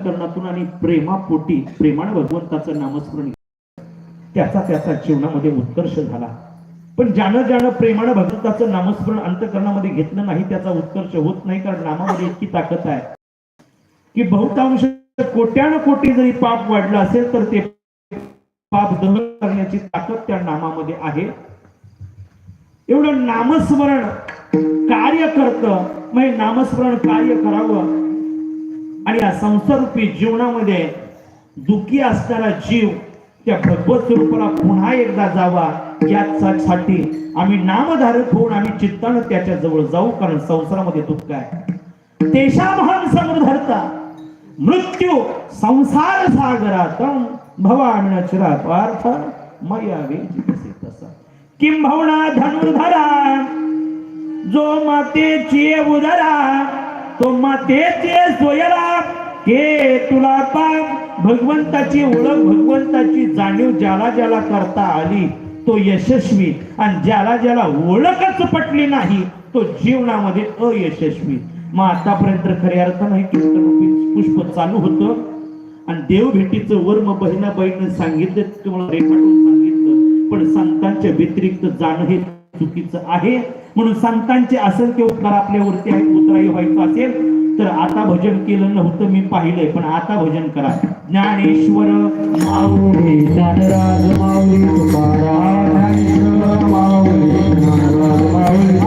अंतकरणातून आणि प्रेमापोटी प्रेमानं भगवंताचं नामस्मरण त्याचा त्याचा जीवनामध्ये उत्कर्ष झाला. पण ज्यानं ज्यानं प्रेमानं भगवंताचं नामस्मरण अंतकरणामध्ये घेतलं नाही त्याचा उत्कर्ष होत नाही कारण नामामध्ये इतकी ताकद आहे. की बहुतांश कोट्यानं कोटी जरी पाप वाढलं असेल तर ते पाप दहन करण्याची ताकद त्या नामामध्ये आहे. एवढं नामस्मरण कार्य करतं मग नामस्मरण कार्य करावं आणि या संसारूपी जीवनामध्ये दुःखी असणारा जीव त्या भगवत स्वरूपाला पुन्हा एकदा जावा यासाठी आम्ही नामधारक होऊन आम्ही चित्तानं त्याच्याजवळ जाऊ कारण संसारामध्ये दुःख आहे. देशा महान समृद्धता मृत्यू संसार सागरात भवान चिरा पार्थ मया किंभवना धनुर्धरा जो मातेची उदरा तो मातेचे सोयरा के तुला भगवंताची ओळख भगवंताची जाणीव ज्याला ज्याला करता आली तो यशस्वी. आणि ज्याला ज्याला ओळखच पटली नाही तो जीवनामध्ये अयशस्वी. मग आतापर्यंत खऱ्या अर्थानं हे कीर्तन पुष्प चालू होतं. आणि देव भेटीचं वर्म बहिणाबाईनं सांगितलं तुम्हाला रेखाटून सांगितलं. पण संतांच्या व्यतिरिक्त जाणं हे चुकीचं आहे. म्हणून संतांचे असंख्य उपकार आपल्यावरती आहे उतराई व्हायचं असेल तर आता भजन केलं नव्हतं मी पाहिलंय पण आता भजन करा. ज्ञानेश्वर माऊली. ज्ञानराज माऊली तुकाराम माऊली ज्ञानराज माऊली.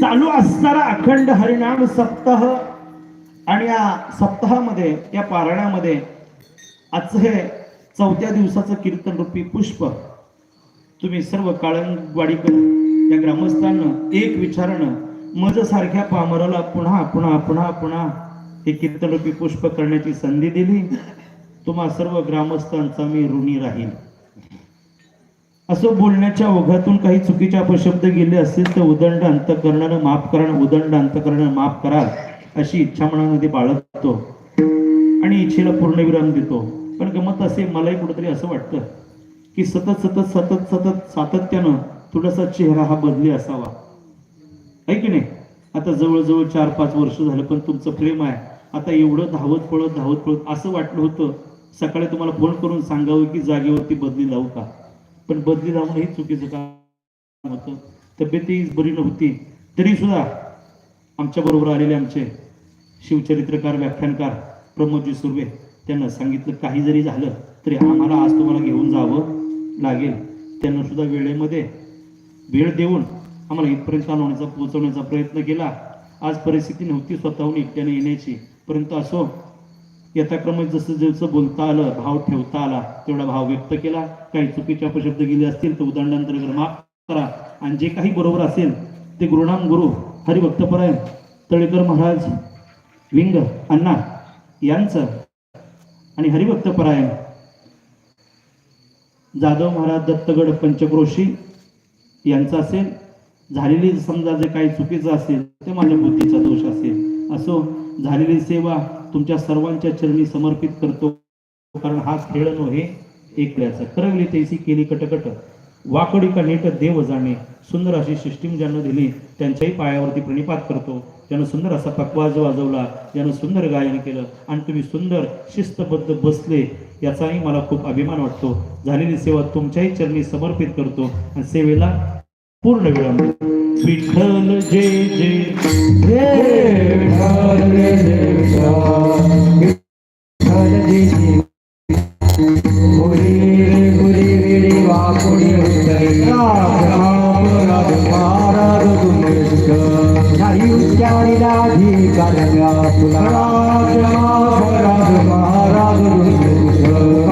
चालू असणारा अखंड हरिनाम सप्ताह आणि या सप्ताहामध्ये या पारणामध्ये आजचं हे चौथ्या दिवसाचं कीर्तन रूपी पुष्प तुम्ही सर्व काळंगवाडीकर या ग्रामस्थांना एक विचारणं मज सारख्या पामराला पुन्हा पुन्हा पुन्हा पुन्हा हे कीर्तन रूपी पुष्प करण्याची संधी दिली. तुम्हा सर्व ग्रामस्थांचा मी ऋणी राहील असं बोलण्याच्या ओघातून काही चुकीचे अपशब्द गेले असतील तर उदंड अंतकरणानं माफ करा उदंड अंतकरणानं माफ करा अशी इच्छा मनामध्ये बाळगतो. आणि इच्छेला पूर्णविराम देतो. पण गमत असे मलाही कुठंतरी असं वाटतं की सतत सतत सतत सतत सातत्यानं थोडासा चेहरा हा बदली असावा. आहे की नाही? आता जवळजवळ चार पाच वर्ष झालं पण तुमचं प्रेम आहे. आता एवढं धावत पळत धावत पळत असं वाटलं होतं. सकाळी तुम्हाला फोन करून सांगावं की जागेवरती बदली लावू का? पण बदली लावणं हे चुकीचं काम होतं. तब्येतही बरी नव्हती. तरी सुद्धा आमच्या बरोबर आलेले आमचे शिवचरित्रकार व्याख्यानकार प्रमोदजी सुर्वे त्यांना सांगितलं काही जरी झालं तरी आम्हाला आज तुम्हाला घेऊन जावं लागेल. त्यांना सुद्धा वेळेमध्ये वेळ देऊन आम्हाला इथपर्यंत आणवण्याचा पोहोचवण्याचा प्रयत्न केला. आज परिस्थिती नव्हती स्वतःहून एकट्याने येण्याची. परंतु असो यथाक्रमात जसं जसं बोलता आलं भाव ठेवता आला तेवढा भाव व्यक्त केला. काही चुकीचे अपशब्द गेले असतील तर उदाहरणांतर्गत माफ करा. आणि जे काही बरोबर असेल ते गुरुनाम गुरु हरिभक्तपरायण तळेकर महाराज विंग अण्णा यांचं आणि हरिभक्तपरायण. जाधव महाराज दत्तगड पंचक्रोशी यांचं असेल. झालेली समजा जे काही चुकीचं असेल ते माझ्या बुद्धीचा दोष असेल. असो झालेली सेवा तुमच्या सर्वांच्या चरणी समर्पित करतो. कारण हा खेळ नव्हे एकल्याचा. करवली तैसी केली कटकट. वाकडी का नीट देव जाणे. सुंदर अशी सिस्टीम ज्यांना दिली त्यांच्याही पायावरती प्रणिपात करतो. ज्यानं सुंदर असा पकवाज वाजवला ज्यानं सुंदर गायन केलं आणि तुम्ही सुंदर शिस्तबद्ध बसले याचाही मला खूप अभिमान वाटतो. झालेली सेवा तुमच्याही चरणी समर्पित करतो आणि सेवेला पूर्ण विराम देतो. विठ्ठल जय. जय. महाराज दुर्ग